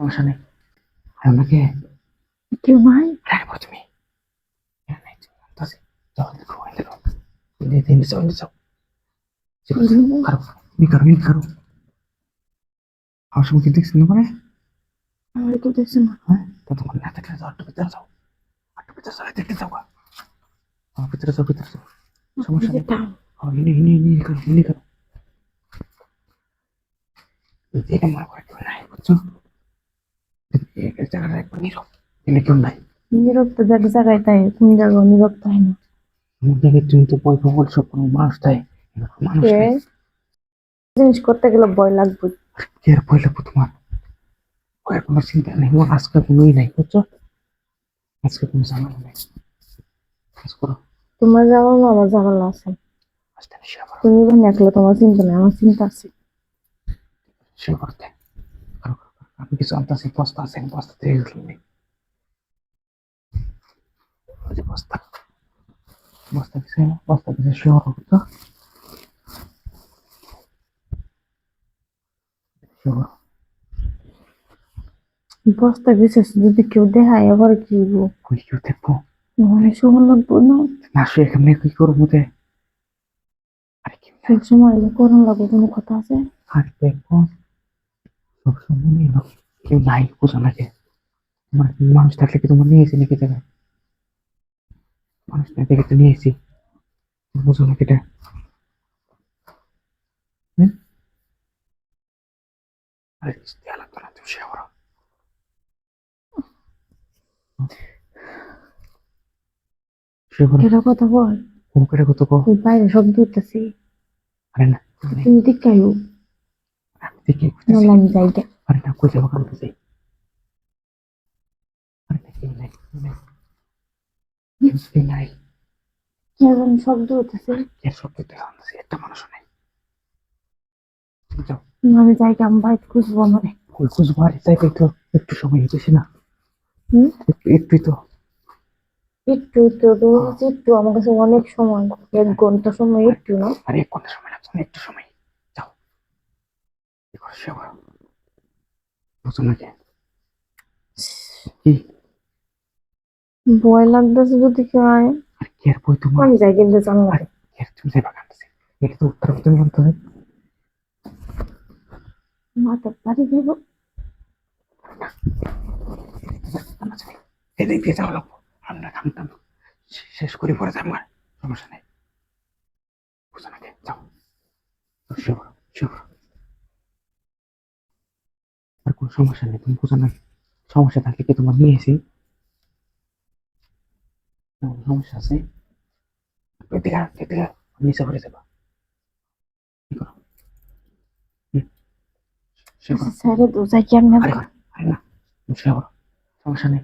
সমস্যা নেই। আর আমাকে কেউ নাই? রাখব তুমি। আমার সঙ্গে মানে আমার কেউ না। হ্যাঁ তা তোমার না থাকলে যাও একটু ভিতরে যাও। একটু ভিতরে যাও দেখতে যাও গা। ভিতরে যাও ভিতরে যাও। সমস্যা নেই। হ্যাঁ ইনি ইনি ইনি করো ইনি করো। এটা করে নাই বুঝছ? এই জায়গাটা একবার নীরব। কেউ নাই। নীরব তো এক জায়গায় তাই কোন জায়গায় নীরব তাই না? আমার জায়গায় তুমি তো বই বল সব কোনো মানুষ তাই মানুষ জিনিস করতে গেলে ভয় লাগবে। কে আর ভয় লাগবো তোমার? ভয়ের কোনো চিন্তা নেই আমার আজকে কোনোই নাই বুঝছ? আজকে কোনো ঝামেলা নেই। কাজ করো। তোমার না আমার যাওয়ার আছে। তুমি একলা তোমার চিন্তা নেই আমার চিন্তা আছে। শুরু করতে করো, করো, করো। আমি কিছু আনতেছি বস্তা আছে বস্তা থেকে নেই বস্তা। বস্তা কিছু বস্তা কিছু শুরু করতো বস্তা বিশেষ যদি কেউ দেখায় আবার কি? কই কেউ দেখব? সময় লাগবো না। না কি করব দে আরে কি সময় কোনো কথা আছে? আর দেখব। সবসময় নেই না কেউ নাই বুঝো নাকি তোমার মানুষ থাকলে কি তোমার নিয়ে এসে নাকি জায়গায় মানুষ না দেখে তো নিয়ে এসেছি বুঝো নাকি এটা আরে লাগতো না তুমি পড়ো এটা কথা বল। করে কত কো বাইরে শব্দ হইতেছি আরে না তুমি। দেখাইও দেখি আমি যাই গে। আরে না কই যাব কারণ যাই আরে না কেউ নাই কেউ নাই কি জানি শব্দ হইতেছে এর সব দিতে আনতেছি একটা মানুষও নেই যাও আমি যাই গে, আমি বাইরে খুঁজবো আমার কই খুঁজবো আরে যাইবে তো একটু সময় হইতেছে না? একটু একটুই তো একটু তো রোজ একটু আমার কাছে অনেক সময় এক ঘণ্টা সময় একটু না আরে এক ঘণ্টা সময় লাগছে একটু সময় পড়ো বুঝো নাকি কি ভয় লাগতেছে যদি কেউ আয় আর কি আর বই তোমার আমি যাই কিন্তু জানো না আর তুমি যাইবা কান্দাছি এটা তো উত্তর তুমি জানতে হবে মাথা বাড়ি দেব এদিক দিয়ে যাওয়া লাগবো আমরা কামটাম শেষ করে পরে যাব আর সমস্যা নেই বুঝো নাকি যাও শিওর আর কোনো সমস্যা নেই তুমি বোঝো না। সমস্যা থাকলে কি তোমার নিয়ে এসি? সমস্যা আছে। নিচে যাবা। সমস্যা নেই।